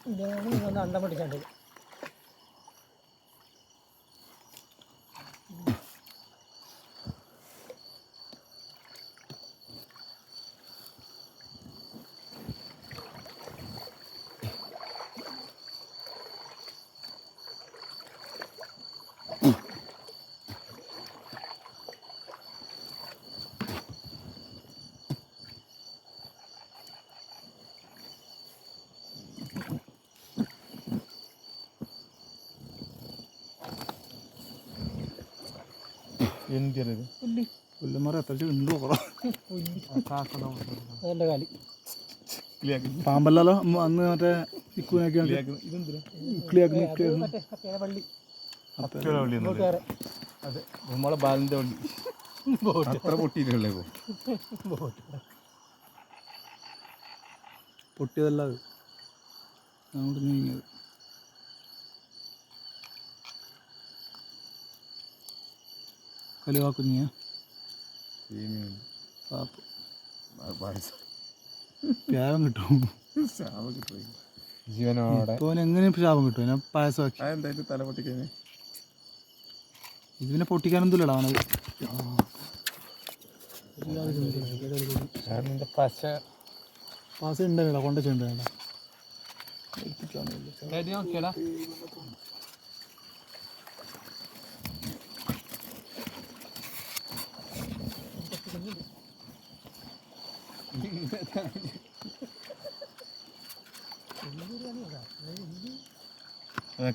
இந்த வந்து அந்த மட்டும் சான்றிதழ் എന്തിയത് പുല്ല് പുല്ലന്മാർ അത്യാവശ്യം ഉണ്ടോ പുല്ല് അതെന്റെ കാലി. പാമ്പല്ലല്ലോ അമ്മ അന്ന് മറ്റേ ഇക്കിളിയാക്കി അത് നമ്മളെ ബാലിന്റെ വള്ളി അത്ര ഇപ്പൊ? പൊട്ടിയതല്ല അത്. അങ്ങോട്ട് നീങ്ങിയത്. കലുവാ കുഞ്ഞിയ പാപ്പ് പ്യാരം കിട്ടും. ജീവനോടെ. ഇപ്പോൾ എങ്ങനെയും ശാപം കിട്ടും. ഞാൻ പായസമാക്കി. അതെന്തായാലും തല പൊട്ടിക്കഴിഞ്ഞ് ഇത് പിന്നെ പൊട്ടിക്കാനൊന്നുമില്ലടാ അവനത് പശ. പശ പാസ് ഉണ്ടല്ലോ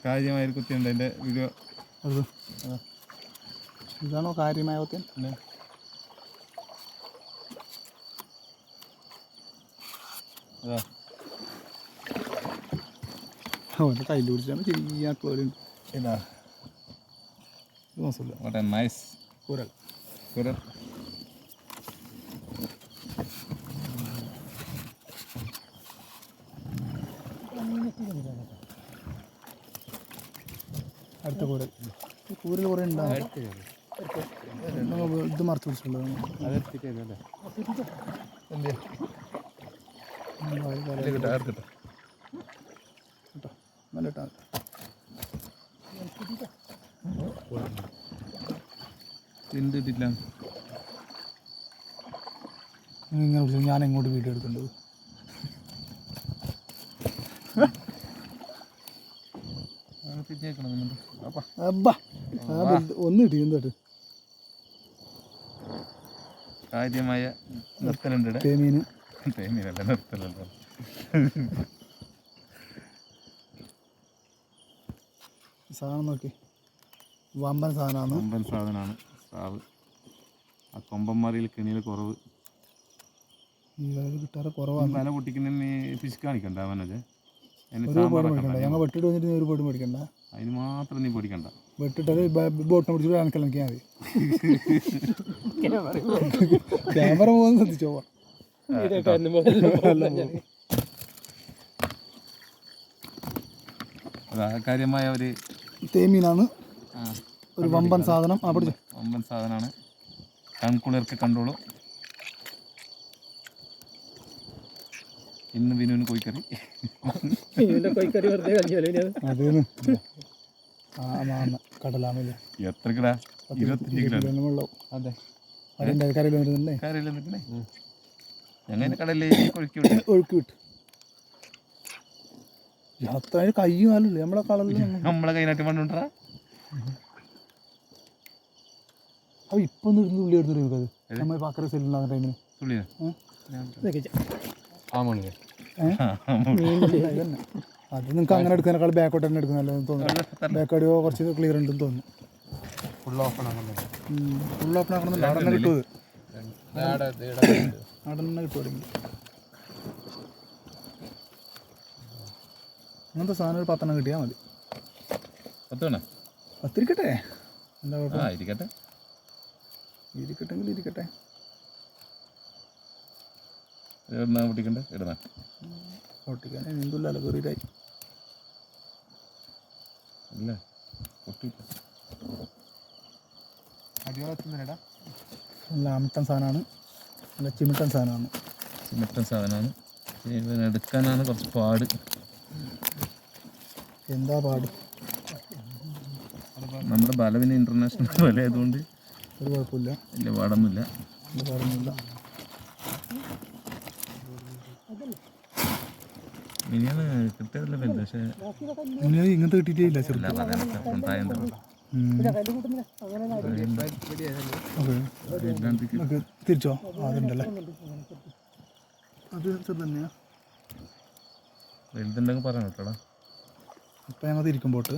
കാര്യമായി കുത്തിയുണ്ട് എന്റെ വീഡിയോ അത് ഇതാണോ കാര്യമായ ഒത്തിരി അതാ. അവന്റെ കയ്യിൽ പിടിച്ചാണ് ചെയ്യാക്കുവരുണ്ട് ഇതാ. മോശമില്ല നൈസ് കുരൽ. കുരൽ. അടുത്ത കൂരൽ കൂരൽ കുറേ ഉണ്ടാകും ഇത് മറച്ചു പിടിച്ചിട്ടുള്ളത് നല്ല ഇട്ടാ. എന്ത് ഇങ്ങനെ ഞാൻ എങ്ങോട്ട് വീഡിയോ എടുക്കേണ്ടത് തിരിഞ്ഞേക്കണം നിന്നുണ്ട് അപ്പാ അബ്ബാ ആ വലുത് ഒന്ന് കാര്യമായ നിർത്തലുണ്ട്. തേമീന്. നിർത്തലല്ല. സാധനം നോക്കി. വമ്പൻ സാധനമാണ്. സാധനമാണ്. സ്രാവ് ആ കൊമ്പന്മാരിൽ കെണിയിൽ കുറവ്. ഈ വിലക്ക് കിട്ടാറ് കുറവാണ്. തല പൊട്ടിക്കുന്നതിന് ഫിഷ് കാണിക്കണ്ട ഞങ്ങൾ വെട്ടിട്ട് വന്നിട്ട് നീ ഒരു പോട്ട് മേടിക്കണ്ട. അതിന് മാത്രം നീ പേടിക്കണ്ട. വെട്ടിട്ടത് ബോട്ടിനെ പിടിച്ചിട്ട് കണക്കിളക്കിയാൽ മതി. ക്യാമറ പോകുന്ന ശ്രദ്ധിച്ചോ? കാര്യമായ ഒരു തേമീനാണ്. ഒരു വമ്പൻ സാധനം. ആ പിടിച്ചോ. വമ്പൻ സാധനമാണ് കൺകുളിർക്ക് കണ്ടോളൂ. ഇന്ന് വിനുവിന് കോഴിക്കറി. അതേന്ന്. കടലാമല്ലേ? എത്ര കിടാ ഇരുപത്തഞ്ച് കിലോ. അതെ. കരയിൽ വരുന്നല്ലേ? കറിയില്ല എന്നിട്ടേ ഞങ്ങൾ കടലിലേക്ക് കൊഴുക്കി വിട്ടു. ഒഴുക്കി വിട്ട്. അതിന് കയ്യും കാലല്ലേ നമ്മളെ കളറിൽ നമ്മളെ കൈനാട്ടി മണ്ണുണ്ടാ അപ്പോൾ ഇപ്പം ഇരുന്ന് ഉള്ളി എടുത്തിട്ട് നമുക്കത് നമ്മൾ പക്കര സെല്ലുണ്ടാകുന്ന ടൈമിന് തുള്ളിയാ? ആ മണിയെ അതന്നെ അത് നിങ്ങൾക്ക് അങ്ങനെ എടുക്കുന്നതിനേക്കാൾ ബാക്കോട്ട് തന്നെ എടുക്കുന്നല്ലോ തോന്നുന്നു. ബാക്കോട്ട് കുറച്ച് ക്ലിയർ ഉണ്ടെന്ന് തോന്നുന്നു. ഫുൾ ഓപ്പൺ ആണല്ലോ ഫുൾ ഓപ്പൺ ആക്കണമെന്നില്ല അവിടെ തന്നെ കിട്ടുമത് അവിടെ തന്നെ കിട്ടുമായിരിക്കും അങ്ങനത്തെ സാധനം ഒരു പത്തെണ്ണം കിട്ടിയാൽ മതി. പത്ത് വേണേ പത്തിരിക്കട്ടെ. എന്താ കുഴപ്പം? ആ ഇരിക്കട്ടെ. ഇരിക്കട്ടെങ്കിൽ ഇരിക്കട്ടെ. പൊട്ടിക്കണ്ടേ? ഇടുന്ന. പൊട്ടിക്കാൻ എന്തുമില്ലല്ലോ കയറിയിട്ടായി ഇല്ല? അടിയോളെത്തുന്നില്ലടാ നല്ല അമിട്ടൻ സാധനമാണ്. നല്ല ചിമിട്ടൻ സാധനമാണ്. ചിമിട്ടൻ സാധനമാണ്. എടുക്കാനാണ് കുറച്ച് പാട്. എന്താ പാട്? നമ്മുടെ ബല പിന്നെ ഇന്റർനാഷണൽ ബല ആയതുകൊണ്ട് ഒരു കുഴപ്പമില്ല. വലിയ പാടൊന്നുമില്ല. പാടൊന്നുമില്ല. മിനിയാണ് കിട്ടിയതല്ല വലുത് പക്ഷേ ഇനി ഇങ്ങനത്തെ കിട്ടിയിട്ടേ ഇല്ല ചെറുപ്പം എല്ലാ പതിനൊക്കെ ഉണ്ടായത് ഓക്കെ നമുക്ക് തിരിച്ചോ? അതുണ്ടല്ലേ. അത് ചെറുത് തന്നെയാ. വലുതുണ്ടെങ്കിൽ പറയാൻ കേട്ടോടാ ഇപ്പം ഞങ്ങൾ തിരിക്കുമ്പോട്ട്